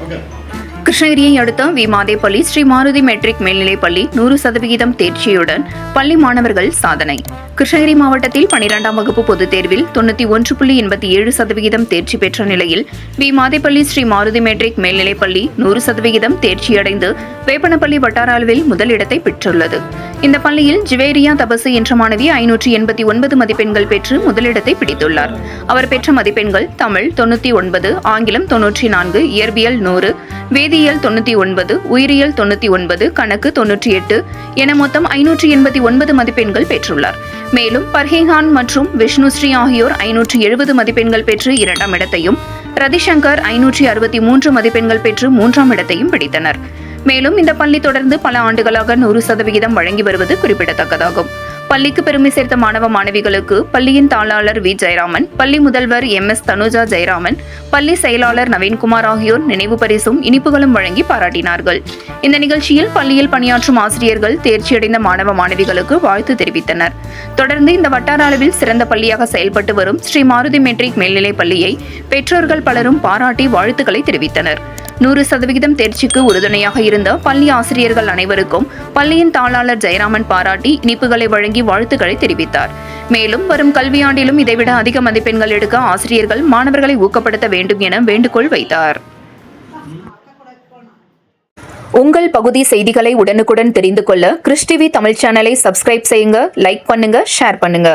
Okay. கிருஷ்ணகிரியை அடுத்த V. Mathepalli Sri Maruthi matric மேல்நிலைப்பள்ளி நூறு சதவிகிதம் தேர்ச்சியுடன் பள்ளி மாணவர்கள் சாதனை. கிருஷ்ணகிரி மாவட்டத்தில் பனிரெண்டாம் வகுப்பு பொதுத் தேர்வில் தொண்ணூற்றி ஒன்று புள்ளி எண்பத்தி ஏழு சதவிகிதம் தேர்ச்சி பெற்ற நிலையில் வி. மாதேப்பள்ளி ஸ்ரீ மாருதி மெட்ரிக் மேல்நிலைப்பள்ளி நூறு சதவிகிதம் தேர்ச்சியடைந்து வேப்பனப்பள்ளி வட்டார அளவில் முதலிடத்தை பெற்றுள்ளது. இந்த பள்ளியில் ஜிவேரியா தபசு என்ற மாணவி ஐநூற்றி எண்பத்தி ஒன்பது மதிப்பெண்கள் பெற்று முதலிடத்தை பிடித்துள்ளார். அவர் பெற்ற மதிப்பெண்கள் தமிழ் தொண்ணூற்றி ஒன்பது ஆங்கிலம் தொன்னூற்றி நான்கு இயற்பியல் நூறு வேதி வேதியியல் தொண்ணூற்றி ஒன்பது உயிரியல் தொண்ணூற்றி ஒன்பது கணக்கு தொன்னூற்றி எட்டு என மொத்தம் ஐநூற்றி எண்பத்தி ஒன்பது மதிப்பெண்கள் பெற்றுள்ளார். மேலும் பர்ஹேகான் மற்றும் விஷ்ணுஸ்ரீ ஆகியோர் ஐநூற்றி எழுபது மதிப்பெண்கள் பெற்று இரண்டாம் இடத்தையும் ரதிசங்கர் ஐநூற்றி அறுபத்தி மூன்று மதிப்பெண்கள் பெற்று மூன்றாம் இடத்தையும் பிடித்தனர். மேலும் இந்த பள்ளி தொடர்ந்து பல ஆண்டுகளாக நூறு சதவிகிதம் வழங்கி வருவது குறிப்பிடத்தக்கதாகும். பள்ளிக்கு பெருமை சேர்த்த மாணவ மாணவிகளுக்கு பள்ளியின் தாளாளர் வி. ஜெயராமன் பள்ளி முதல்வர் எம். எஸ். தனுஜா ஜெயராமன் பள்ளி செயலாளர் நவீன்குமார் ஆகியோர் நினைவு பரிசும் இனிப்புகளும் வழங்கி பாராட்டினார்கள். இந்த நிகழ்ச்சியில் பள்ளியில் பணியாற்றும் ஆசிரியர்கள் தேர்ச்சியடைந்த மாணவ மாணவிகளுக்கு வாழ்த்து தெரிவித்தனர். தொடர்ந்து இந்த வட்டார அளவில் சிறந்த பள்ளியாக செயல்பட்டு வரும் ஸ்ரீ மாருதி மெட்ரிக் மேல்நிலைப் பள்ளியை பெற்றோர்கள் பலரும் பாராட்டி வாழ்த்துக்களை தெரிவித்தனர். நூறு சதவிகிதம் தேர்ச்சிக்கு உறுதுணையாக இருந்த பள்ளி ஆசிரியர்கள் அனைவருக்கும் பள்ளியின் தாளாளர் ஜெயராமன் பாராட்டி இனிப்புகளை வழங்கி வாழ்த்துக்களை தெரிவித்தார். மேலும் வரும் கல்வியாண்டிலும் இதைவிட அதிக மதிப்பெண்கள் எடுக்க ஆசிரியர்கள் மாணவர்களை ஊக்கப்படுத்த வேண்டும் என வேண்டுகோள் வைத்தார். உங்கள் பகுதி செய்திகளை உடனுக்குடன் தெரிந்து கொள்ள கிறிஸ்டிவி தமிழ் சேனலை சப்ஸ்கிரைப் செய்யுங்க லைக் பண்ணுங்க ஷேர் பண்ணுங்க.